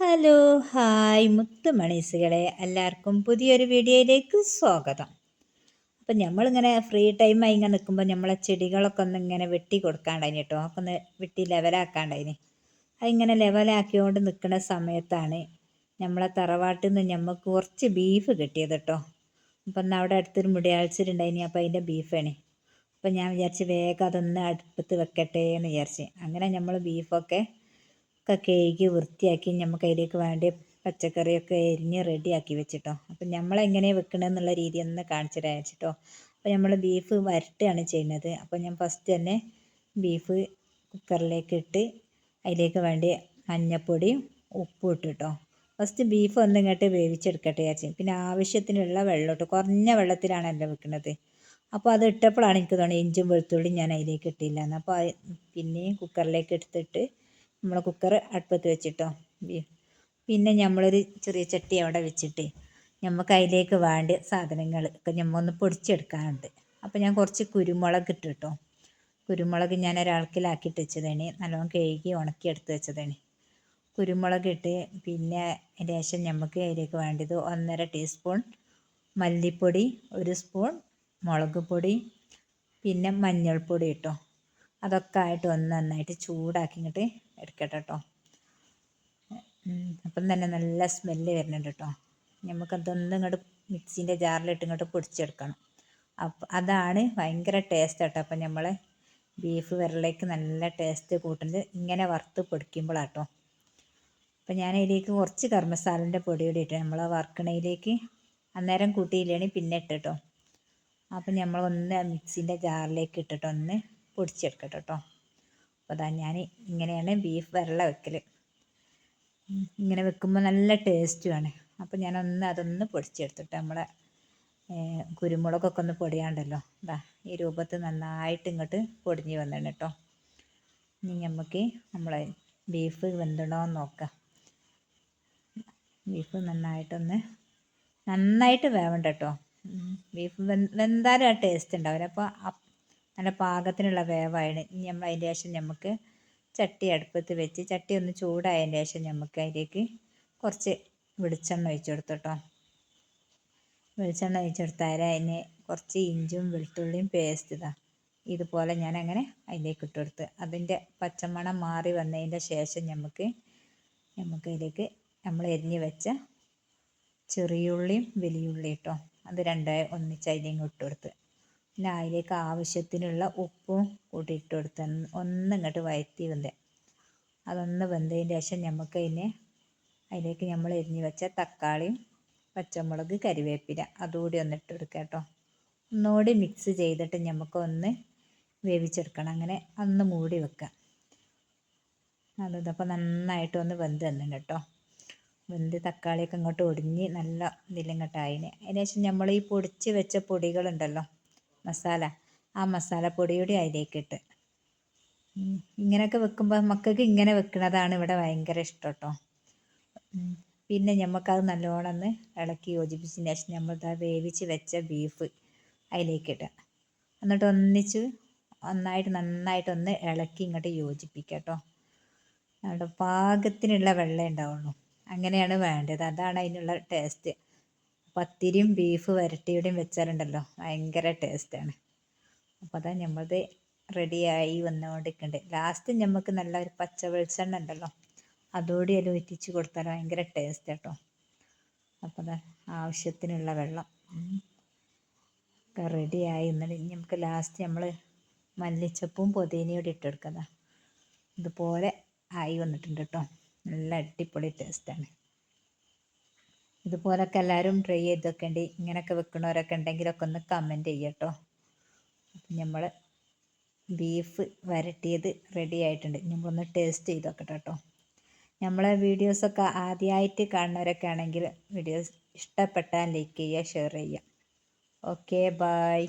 Hello hi മുത്തുമണീസുകളെ. എല്ലാവർക്കും പുതിയൊരു വീഡിയോയിലേക്ക് സ്വാഗതം. അപ്പം നമ്മളിങ്ങനെ ഫ്രീ ടൈമായി ഇങ്ങനെ നിൽക്കുമ്പോൾ നമ്മളെ ചെടികളൊക്കെ ഒന്ന് ഇങ്ങനെ വെട്ടി കൊടുക്കാണ്ടായിന് കേട്ടോ. അപ്പം ഒന്ന് വെട്ടി ലെവലാക്കാണ്ടായിന് അതിങ്ങനെ ലെവലാക്കിയോണ്ട് നിൽക്കുന്ന സമയത്താണ് നമ്മളെ തറവാട്ടിൽ നിന്ന് നമുക്ക് കുറച്ച് ബീഫ് കിട്ടിയത് കേട്ടോ. അപ്പം എന്നാൽ അവിടെ അടുത്തൊരു മുടിയാഴ്ചയിലുണ്ടായിനി അപ്പോൾ അതിന്റെ ബീഫാണ് അപ്പം ഞാൻ വിചാരിച്ച് വേഗം അതൊന്ന് അടുപ്പത്ത് വെക്കട്ടെ എന്ന് വിചാരിച്ച്. അങ്ങനെ നമ്മൾ ബീഫൊക്കെ ഒക്കെ കഴുകി വൃത്തിയാക്കി നമുക്ക് അതിലേക്ക് വേണ്ട പച്ചക്കറിയൊക്കെ എരിഞ്ഞ് റെഡിയാക്കി വെച്ചിട്ടോ. അപ്പം നമ്മളെങ്ങനെ വെക്കണമെന്നുള്ള രീതി ഒന്ന് കാണിച്ചു തരാം അപ്പോൾ നമ്മൾ ബീഫ് വരട്ടുകയാണ് ചെയ്യുന്നത്. അപ്പോൾ ഞാൻ ഫസ്റ്റ് തന്നെ ബീഫ് കുക്കറിലേക്ക് ഇട്ട് അതിലേക്ക് വേണ്ടി മഞ്ഞൾപ്പൊടിയും ഉപ്പും ഇട്ടിട്ടോ. ഫസ്റ്റ് ബീഫ് ഒന്ന് ഇങ്ങോട്ട് വേവിച്ചെടുക്കട്ടെ വിചാരിച്ചു. പിന്നെ ആവശ്യത്തിനുള്ള വെള്ളം ഇട്ട് കുറഞ്ഞ വെള്ളത്തിലാണല്ലോ വെക്കുന്നത് അപ്പോൾ അത് ഇട്ടപ്പോഴാണ് എനിക്ക് തോന്നുന്നത് ഇഞ്ചും വെളുത്തുള്ളിയും ഞാൻ അതിലേക്ക് ഇട്ടില്ല എന്ന് അപ്പോൾ പിന്നെയും കുക്കറിലേക്ക് എടുത്തിട്ട് നമ്മൾ കുക്കർ അടുപ്പത്ത് വെച്ചിട്ടോ. പിന്നെ നമ്മളൊരു ചെറിയ ചട്ടി അവിടെ വെച്ചിട്ട് നമുക്ക് അതിലേക്ക് വേണ്ട സാധനങ്ങൾ ഒക്കെ നമ്മൾ ഒന്ന് പൊടിച്ചെടുക്കാനുണ്ട്. അപ്പോൾ ഞാൻ കുറച്ച് കുരുമുളക് ഇട്ട് കേട്ടോ കുരുമുളക് ഞാൻ ഒരാൾക്കിലാക്കിയിട്ട് വെച്ചതാണ്. നല്ലോണം കഴുകി ഉണക്കി എടുത്ത് വെച്ചതാണ്. കുരുമുളക് ഇട്ട് പിന്നെ ശേഷം നമുക്ക് അതിലേക്ക് വേണ്ടത് ഒന്നര ടീസ്പൂൺ മല്ലിപ്പൊടി ഒരു സ്പൂൺ മുളക് പൊടി പിന്നെ മഞ്ഞൾപ്പൊടി ഇട്ടോ. അതൊക്കെ ആയിട്ട് ഒന്ന് നന്നായിട്ട് ചൂടാക്കി ഇങ്ങോട്ട് എടുക്കട്ടെ കേട്ടോ അപ്പം തന്നെ നല്ല സ്മെല്ല് വരുന്നുണ്ട് കേട്ടോ നമുക്കതൊന്നും ഇങ്ങോട്ട് മിക്സീന്റെ ജാറിലിട്ട് ഇങ്ങോട്ട് പൊടിച്ചെടുക്കണം. അപ്പം അതാണ് ഭയങ്കര ടേസ്റ്റ് കേട്ടോ അപ്പം നമ്മൾ ബീഫ് വിരലേക്ക് നല്ല ടേസ്റ്റ് കൂട്ടുന്നത് ഇങ്ങനെ വറുത്ത് പൊടിക്കുമ്പോഴാട്ടോ അപ്പം ഞാൻ ഇതിലേക്ക് കുറച്ച് കർമ്മസാലിന്റെ പൊടി കൂടി ഇട്ട് നമ്മൾ വറുക്കണയിലേക്ക് അന്നേരം കൂട്ടിയില്ലെങ്കിൽ പിന്നെ ഇട്ടിട്ടോ അപ്പം നമ്മളൊന്ന് മിക്സിന്റെ ജാറിലേക്ക് ഇട്ടിട്ട് ഒന്ന് പൊടിച്ചെടുക്കട്ടെ കേട്ടോ അപ്പോൾ അതാ ഞാൻ ഇങ്ങനെയാണ് ബീഫ് വെള്ള വെക്കൽ ഇങ്ങനെ വെക്കുമ്പോൾ നല്ല ടേസ്റ്റുമാണ് അപ്പോൾ ഞാനൊന്ന് അതൊന്ന് പൊടിച്ചെടുത്തിട്ട് നമ്മളെ കുരുമുളകൊക്കെ ഒന്ന് പൊടിയാണ്ടല്ലോ. ഇതാ ഈ രൂപത്തിൽ നന്നായിട്ട് ഇങ്ങോട്ട് പൊടിഞ്ഞ് വന്നേണ് കേട്ടോ ഇനി നമുക്ക് നമ്മളെ ബീഫ് വെന്തണോ എന്ന് നോക്കാം. ബീഫ് നന്നായിട്ടൊന്ന് നന്നായിട്ട് വേവണ്ട കേട്ടോ ബീഫ് വെന്താലും ആ ടേസ്റ്റ് ഉണ്ടാവില്ല അപ്പോൾ നല്ല പാകത്തിനുള്ള വേവാണ്. ഇനി നമ്മൾ അതിന്റെ ശേഷം നമുക്ക് ചട്ടി അടുപ്പത്ത് വെച്ച് ചട്ടി ഒന്ന് ചൂടായതിന്റെ ശേഷം നമുക്ക് അതിലേക്ക് കുറച്ച് വെളിച്ചെണ്ണ ഒഴിച്ചു കൊടുത്തു കേട്ടോ വെളിച്ചെണ്ണ ഒഴിച്ചു കൊടുത്താൽ അതിന് കുറച്ച് ഇഞ്ചും വെളുത്തുള്ളിയും പേസ്റ്റ് ഇതാ. ഇതുപോലെ ഞാൻ അങ്ങനെ അതിലേക്ക് ഇട്ട് കൊടുത്ത്. അതിന്റെ പച്ചമണം മാറി വന്നതിന്റെ ശേഷം നമുക്ക് നമുക്ക് അതിലേക്ക് നമ്മൾ എരിഞ്ഞ് വെച്ച ചെറിയുള്ളിയും വലിയുള്ളിയും കേട്ടോ അത് രണ്ടായി ഒന്നിച്ച് അതിലേക്ക് ഇട്ട് കൊടുത്ത്. പിന്നെ അതിലേക്ക് ആവശ്യത്തിനുള്ള ഉപ്പും കൂട്ടി ഇട്ട് കൊടുത്ത് ഒന്ന് ഇങ്ങോട്ട് വഴറ്റി വെന്ത്. അതൊന്ന് വെന്തതിന് ശേഷം നമുക്ക് അതിനെ അതിലേക്ക് നമ്മൾ എരിഞ്ഞ് വെച്ച തക്കാളിയും പച്ചമുളക് കരിവേപ്പില അതുകൂടി ഒന്ന് ഇട്ട് കൊടുക്കുക കേട്ടോ. ഒന്നുകൂടി മിക്സ് ചെയ്തിട്ട് നമുക്ക് ഒന്ന് വേവിച്ചെടുക്കണം. അങ്ങനെ ഒന്ന് മൂടി വെക്കുക അതിപ്പോൾ നന്നായിട്ട് ഒന്ന് വെന്ത് തന്നിട്ടുണ്ട് കേട്ടോ. വെന്ത് തക്കാളിയൊക്കെ ഇങ്ങോട്ട് ഒടിഞ്ഞ് നല്ല ഇതിലിങ്ങോട്ടായിന് അതിന് ശേഷം നമ്മൾ ഈ പൊടിച്ച് വെച്ച പൊടികളുണ്ടല്ലോ മസാല ആ മസാലപ്പൊടിയുടെ അതിലേക്കിട്ട് ഇങ്ങനെയൊക്കെ വെക്കുമ്പോൾ മക്കൾക്ക് ഇങ്ങനെ വെക്കുന്നതാണ് ഇവിടെ ഭയങ്കര ഇഷ്ടം കേട്ടോ പിന്നെ നമുക്കത് നല്ലോണം ഒന്ന് ഇളക്കി യോജിപ്പിച്ചതിന് ശേഷം നമ്മൾ വേവിച്ച് വെച്ച ബീഫ് അതിലേക്കിട്ട് എന്നിട്ട് ഒന്നിച്ച് നന്നായിട്ട് നന്നായിട്ടൊന്ന് ഇളക്കി ഇങ്ങോട്ട് യോജിപ്പിക്കുക കേട്ടോ അവിടെ പാകത്തിനുള്ള വെള്ളം ഉണ്ടാവുള്ളൂ. അങ്ങനെയാണ് വേണ്ടത്. അതാണ് അതിനുള്ള ടേസ്റ്റ് പത്തിരിയും ബീഫ് വരട്ടിയുടെയും വെച്ചാലുണ്ടല്ലോ. ഭയങ്കര ടേസ്റ്റാണ് അപ്പോൾ അതാ നമ്മളത് റെഡിയായി വന്നുകൊണ്ടിരിക്കുന്നുണ്ട് ലാസ്റ്റ് നമുക്ക് നല്ല ഒരു പച്ച വെളിച്ചെണ്ണ ഉണ്ടല്ലോ. അതോടെ അതിൽ ഒറ്റിച്ച് കൊടുത്താൽ ഭയങ്കര ടേസ്റ്റ് കേട്ടോ അപ്പോൾ അതാ ആവശ്യത്തിനുള്ള വെള്ളം. ഒക്കെ റെഡിയായി എന്നിട്ട് ഇനി നമുക്ക് ലാസ്റ്റ് നമ്മൾ മല്ലിച്ചപ്പും പുതിനയും കൂടി കൊടുക്കുന്നതാണ് ഇതുപോലെ ആയി വന്നിട്ടുണ്ട് കേട്ടോ നല്ല അടിപൊളി ടേസ്റ്റാണ് ഇതുപോലൊക്കെ എല്ലാവരും ട്രൈ ചെയ്ത് വെക്കേണ്ടി ഇങ്ങനെയൊക്കെ വെക്കണവരൊക്കെ ഉണ്ടെങ്കിലൊക്കെ ഒന്ന് കമന്റ് ചെയ്യട്ടോ നമ്മൾ ബീഫ് വരട്ടിയത് റെഡി ആയിട്ടുണ്ട്. നമ്മളൊന്ന് ടേസ്റ്റ് ചെയ്ത് നോക്കട്ടെ കേട്ടോ നമ്മളെ വീഡിയോസൊക്കെ ആദ്യമായിട്ട് കാണുന്നവരൊക്കെ ആണെങ്കിൽ വീഡിയോസ് ഇഷ്ടപ്പെട്ടാൽ ലൈക്ക് ചെയ്യുക ഷെയർ ചെയ്യുക. Okay bye